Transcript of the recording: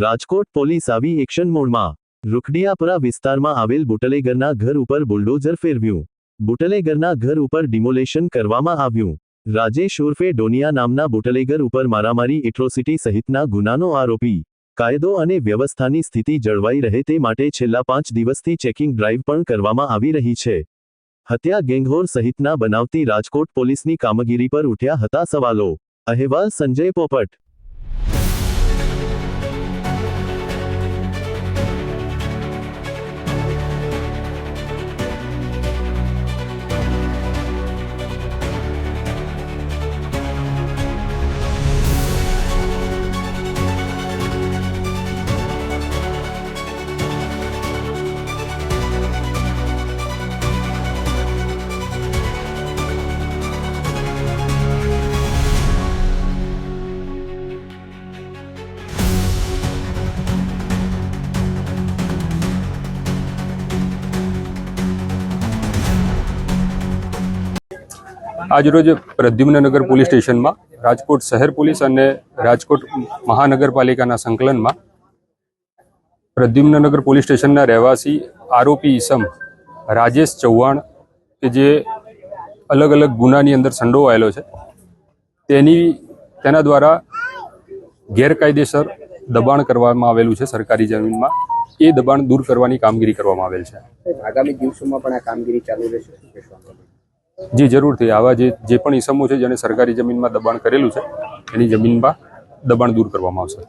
Rajkot police આવી action મોડમાં. રૂખડિયાપરા વિસ્તારમાં આવેલ બુટલેગરના ઘર ઉપર બુલડોઝર ફેરવ્યું. બુટલેગરના ઘર ઉપર ડિમોલેશન કરવામાં આવ્યું. રાજેશ ઉર્ફે ડોનિયા નામના બુટલેગર ઉપર મારામારી એટ્રોસિટી સહિતના ગુનાનો આરોપી. કાયદો અને વ્યવસ્થાની સ્થિતિ જળવાઈ રહે તે માટે છેલ્લા પાંચ દિવસથી ચેકિંગ ડ્રાઈવ પણ કરવામાં આવી રહી છે. હત્યા ગેંગહોર સહિતના બનાવતી રાજકોટ પોલીસની કામગીરી પર ઉઠ્યા હતા સવાલો. અહેવાલ સંજય પોપટ. આજરોજ પ્રદ્યુમ્નનગર પોલીસ સ્ટેશનમાં, રાજકોટ શહેર પોલીસ અને રાજકોટ મહાનગરપાલિકાના સંકલનમાં પ્રદ્યુમ્નનગર પોલીસ સ્ટેશનના રહેવાસી આરોપી ઈસમ રાજેશ ચૌહાણ, કે જે અલગ અલગ ગુનાની અંદર સંડોવાયેલો છે, તેની, તેના દ્વારા ગેરકાયદેસર દબાણ કરવામાં આવેલું છે સરકારી જમીનમાં એ દબાણ દૂર કરવાની કામગીરી કરવામાં આવેલ છે આગામી દિવસોમાં પણ આ કામગીરી ચાલુ રહેશે? જી જરૂરથી આવા જે જે પણ ઈસમો છે, જેને સરકારી જમીનમાં દબાણ કરેલું છે, એની જમીનમાં દબાણ દૂર કરવામાં આવશે.